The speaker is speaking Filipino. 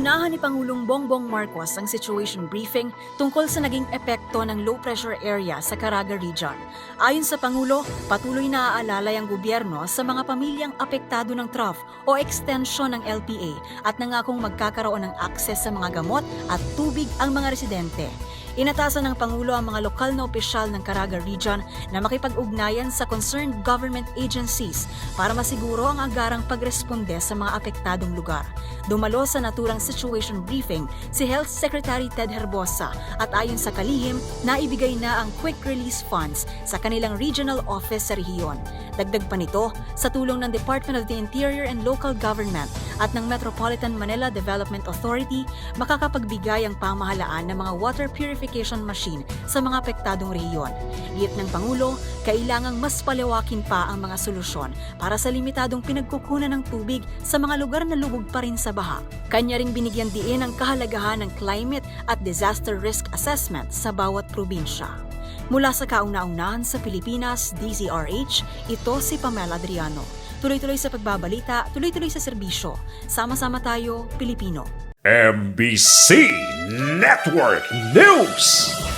Inunahan ni Pangulong Bongbong Marcos ang situation briefing tungkol sa naging epekto ng low pressure area sa Caraga region. Ayon sa Pangulo, patuloy na aalalay ang gobyerno sa mga pamilyang apektado ng trough o extension ng LPA at nangakong magkakaroon ng akses sa mga gamot at tubig ang mga residente. Inatasan ng Pangulo ang mga lokal na opisyal ng Caraga Region na makipag-ugnayan sa concerned government agencies para masiguro ang agarang pagresponde sa mga apektadong lugar. Dumalo sa naturang situation briefing si Health Secretary Ted Herbosa at ayon sa kalihim, naibigay na ang quick release funds sa kanilang regional office sa rehiyon. Dagdag pa nito, sa tulong ng Department of the Interior and Local Government at ng Metropolitan Manila Development Authority, makakapagbigay ang pamahalaan ng mga water purification machine sa mga apektadong rehiyon. Git ng Pangulo, kailangang mas palawakin pa ang mga solusyon para sa limitadong pinagkukunan ng tubig sa mga lugar na lubog pa rin sa baha. Kanya ring binigyan diin ang kahalagahan ng climate at disaster risk assessment sa bawat probinsya. Mula sa kauna-unahan sa Pilipinas, DZRH, ito si Pamela Adriano. Tuloy-tuloy sa pagbabalita, tuloy-tuloy sa serbisyo. Sama-sama tayo, Pilipino. MBC Network News.